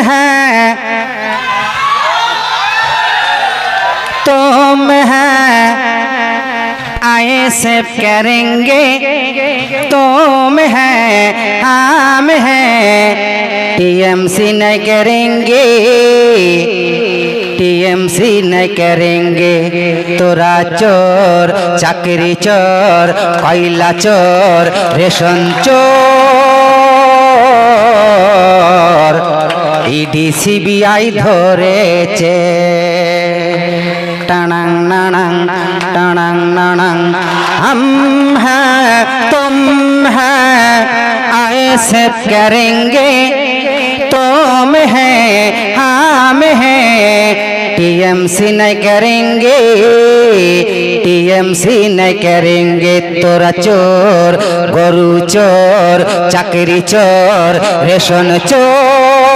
हैं तुम हैं आए से करेंगे तुम हैं हम हैं टीएमसी न करेंगे टीएमसी न करेंगे তোরা চোর চাকরি চোর কয়লা চোর রেশন চোর ইডি সিবিআই ধরেছে টানাং নানাং টানাং নানাং हम हैं तुम हैं आए से करेंगे तुम हैं हम हैं टीएमसी न करेंगे टीएमसी न करेंगे तोरा चोर গরু চোর চাকরি চোর রেশন চোর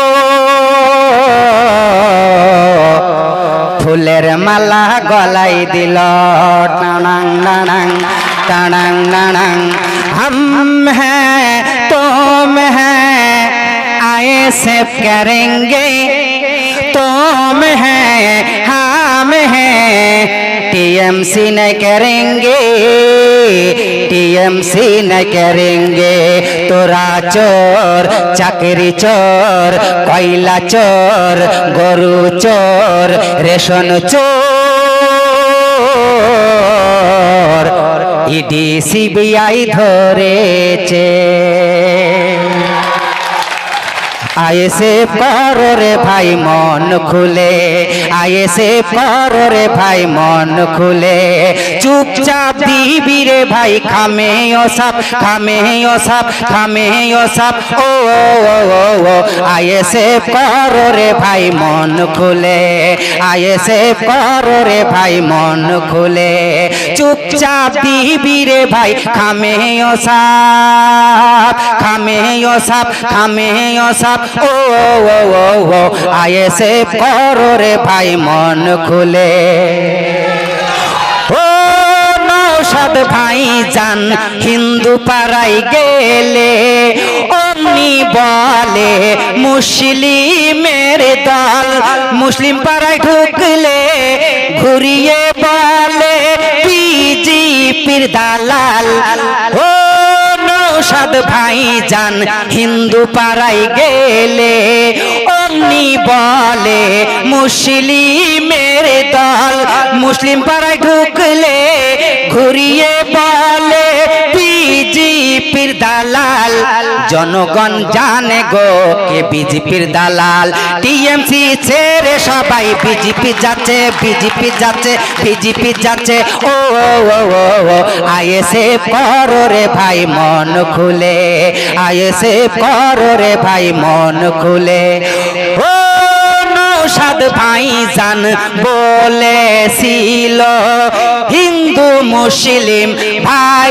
ফুলের মালা গলাই দিল টানাং নানাং টানাং নানাং हम हैं तुम हैं आए से करेंगे तुम हैं हम हैं टीएमसी न करेंगे टीएमसी न करेंगे তোরা চোর চাকরি চোর কয়লা চোর গরু চোর রেশন চোর ইডি সিবিআই ধরেছে আয়েসে করো রে ভাই, মন খুলে। আয়েসে করো রে ভাই, মন খুলে। চুপচাপ দিবি রে ভাই, খামে ও সাপ, খামে ও সাপ, খামে ও সাপ। ও আয়েসে করো রে ভাই, মন খুলে। আয়েসে করো রে ভাই, মন খুলে। চুপচাপ দিবি রে ভাই, খামে ও সাপ, খামে ও সাপ, খামে ও সাপ। ও ও ও আয়েসে করো রে ভাই, মন খুলে। ও নৌসাদ ভাই যান, হিন্দু পাড়াই গেলে। অমনি বলে, মুসলিমের দল, মুসলিম পাড়ায় ঢুকলে, ঘুরিয়ে বলে, বিজেপির দালাল। ও নৌসাদ ভাই যান হিন্দু পাড়াই গেলে অমনি বলে, মুসলিমের দল মুসলিম পাড়ায় ঢুকলে ঘুরিয়ে বলে। জনগণ জানে গো কে বিজেপির দালাল। টিএমসি ছেড়ে সবাই বিজেপি যাচ্ছে বিজেপি যাচ্ছে বিজেপি যাচ্ছে। ও আইএসএ করো রে ভাই, মন খুলে। আইএসএ করো রে ভাই, মন খুলে। ও, নৌসাদ ভাই জান বলেছিল, হিন্দু মুসলিম ভাই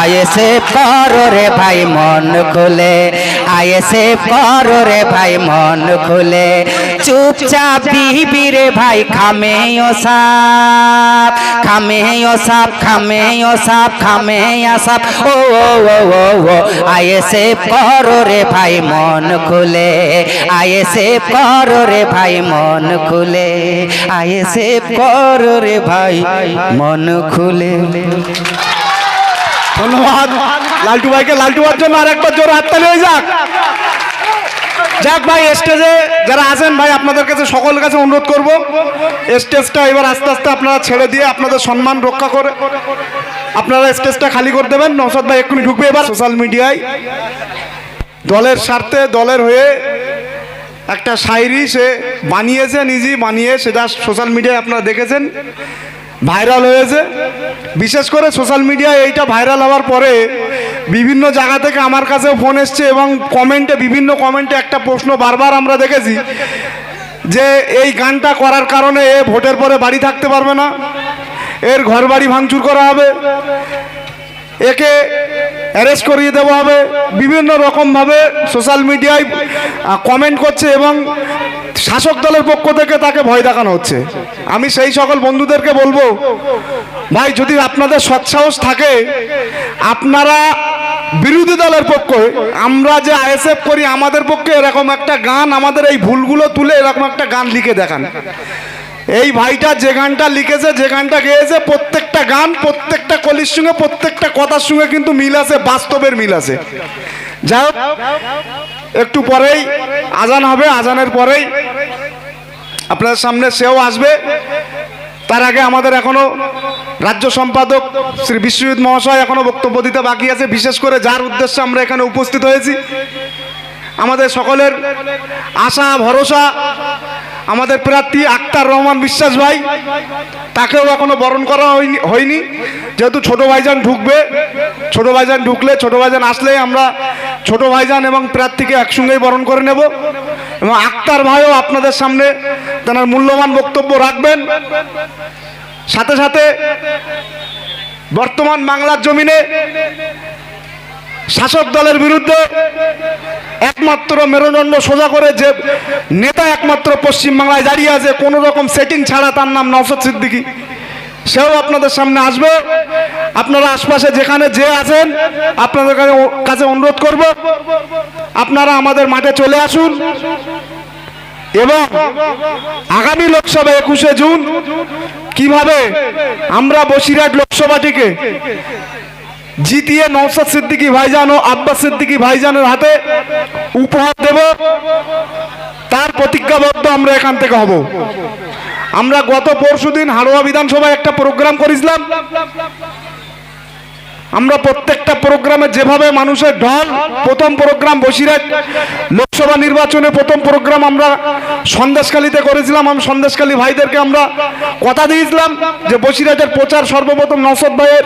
আয়েসে করো রে ভাই, মন খুলে। আয়েসে করো রে ভাই, মন খুলে। চুপচাপ দিবি রে ভাই, খামে ও সাপ, খামে ও সাপ, খামে ও সাপ, খামে ও সাপ। ও ও ও ও ও আয়েসে করো রে ভাই, মন খুলে। আয়েসে করো রে ভাই, মন খুলে। আয়েসে করো রে ভাই, মন খুলে। ধন্যবাদ। লালটু ভাইকে, লালটু হওয়ার জন্য আর একবার জোর হাততালি হয়ে যাক। যাক ভাই, স্টেজে যারা আছেন ভাই, আপনাদের কাছে সকলের কাছে অনুরোধ করব, স্টেজটা এবার আস্তে আস্তে আপনারা ছেড়ে দিয়ে আপনাদের সম্মান রক্ষা করে, আপনারা স্টেজটা খালি করে দেবেন। নৌসাদ ভাই এক্ষুনি ঢুকবে এবার সোশ্যাল মিডিয়ায় দলের স্বার্থে দলের হয়ে একটা শায়রি সে বানিয়েছে নিজেই বানিয়ে সেটা সোশ্যাল মিডিয়ায় আপনারা দেখেছেন। ভাইরাল হয়েছে। বিশেষ করে সোশ্যাল মিডিয়ায় এইটা ভাইরাল হওয়ার পরে বিভিন্ন জায়গা থেকে আমার কাছেও ফোন এসছে এবং কমেন্টে, বিভিন্ন কমেন্টে একটা প্রশ্ন বারবার আমরা দেখেছি যে এই গানটা করার কারণে এ ভোটের পরে বাড়ি থাকতে পারবে না, এর ঘর বাড়ি ভাঙচুর করা হবে, একে অ্যারেস্ট করিয়ে দেওয়া হবে, বিভিন্ন রকমভাবে সোশ্যাল মিডিয়ায় কমেন্ট করছে এবং শাসক দলের পক্ষ থেকে তাকে ভয় দেখানো হচ্ছে। আমি সেই সকল বন্ধুদেরকে বলব, ভাই, যদি আপনাদের সৎসাহস থাকে, আপনারা বিরোধী দলের পক্ষে আমরা যে আইএসএফ করি, আমাদের পক্ষে এরকম একটা গান, আমাদের এই ভুলগুলো তুলে এরকম একটা গান লিখে দেখান। এই ভাইটা যে গানটা লিখেছে, যে গানটা গেয়েছে, প্রত্যেকটা গান, প্রত্যেকটা কলির সঙ্গে, প্রত্যেকটা কথার সঙ্গে কিন্তু মিল আছে, বাস্তবের মিল আছে। যাই হোক একটু পরেই, আজান হবে, আজানের পরেই। আপনার সামনে সেও আসবে। তার আগে আমাদের এখনও রাজ্য সম্পাদক শ্রী বিশ্বজিৎ মহাশয় এখনও বক্তব্য দিতে বাকি আছে, বিশেষ করে যার উদ্দেশ্যে আমরা এখানে উপস্থিত হয়েছি। আমাদের সকলের আশা, ভরসা আমাদের প্রার্থী আক্তার রহমান বিশ্বাস ভাই, তাকেও এখনও বরণ করা হয়নি হয়নি। যেহেতু ছোট ভাইজান ঢুকবে, ছোট ভাইজান ঢুকলে, ছোট ভাইজান আসলে আমরা ছোট ভাইজান এবং প্রার্থীকে একসঙ্গেই বরণ করে নেব। এবং আক্তার ভাইও আপনাদের সামনে তেনার মূল্যবান বক্তব্য রাখবেন। সাথে সাথে বর্তমান বাংলার জমিনে শাসক দলের বিরুদ্ধে একমাত্র মেরুদণ্ড সোজা করে যে নেতা একমাত্র পশ্চিমবাংলায় দাঁড়িয়ে আছে, কোনো রকম সেটিং ছাড়া তার নাম নওশাদ সিদ্দিকী। সেও আপনাদের সামনে আসবে। আপনারা আশপাশে যেখানে যে আছেন, আপনাদের কাছে অনুরোধ করব, আপনারা আমাদের মাঠে চলে আসুন এবং আগামী লোকসভা একুশে জুন কীভাবে আমরা বসিরহাট লোকসভাটিকে জিতিয়ে নৌসাদ সিদ্দিকী ভাইজান ও আব্বাস সিদ্দিকী ভাইজানের হাতে উপহার দেব। তার প্রতিজ্ঞাবদ্ধ আমরা এখান থেকে হব। আমরা গত পরশুদিন হাড়োয়া বিধানসভায় একটা প্রোগ্রাম করেছিলাম। আমরা প্রত্যেকটা প্রোগ্রামে যেভাবে মানুষের ঢল, প্রথম প্রোগ্রাম বসিরহাট লোকসভা নির্বাচনে প্রথম প্রোগ্রাম আমরা সন্দেশখালীতে করেছিলাম। আমি সন্দেশখালী ভাইদেরকে আমরা কথা দিয়েছিলাম যে বসিরহাটের প্রচার সর্বপ্রথম নসদ ভাইয়ের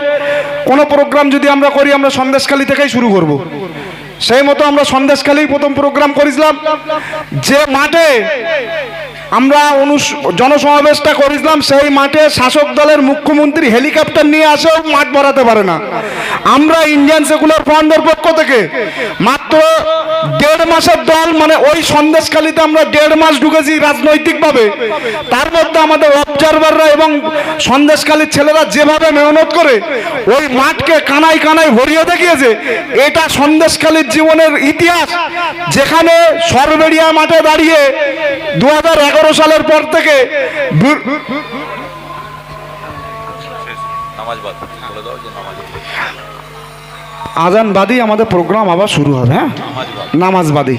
কোনো প্রোগ্রাম যদি আমরা করি, আমরা সন্দেশখালী থেকেই শুরু করব। সেই মতো আমরা সন্দেশখালী প্রথম প্রোগ্রাম করেছিলাম। যে মাঠে আমরা জনসমাবেশটা করেছিলাম, সেই মাঠে শাসক দলের মুখ্যমন্ত্রী হেলিকপ্টার নিয়ে আসেও মাঠ ভরাতে পারে না। আমরা ইন্ডিয়ান সেকুলার ফ্রন্টের পক্ষ থেকে মাত্র দেড় মাসের দল মানে ওই সন্দেশখালিতে আমরা দেড় মাস ঢুকেছি রাজনৈতিকভাবে। তার মধ্যে আমাদের অবজারভাররা এবং সন্দেশখালীর ছেলেরা যেভাবে মেহনত করে, ওই মাঠকে কানায় কানায় ভরিয়ে দেখিয়েছে। এটা সন্দেশখালীর জীবনের ইতিহাস। যেখানে সরবেড়িয়া মাঠে দাঁড়িয়ে দু সালের পর থেকে বি- নামাজ বাদ বলে দাও যে নামাজ আজান বাদী আমাদের প্রোগ্রাম আবার শুরু হবে হ্যাঁ? নামাজ বাদ নামাজ বাদী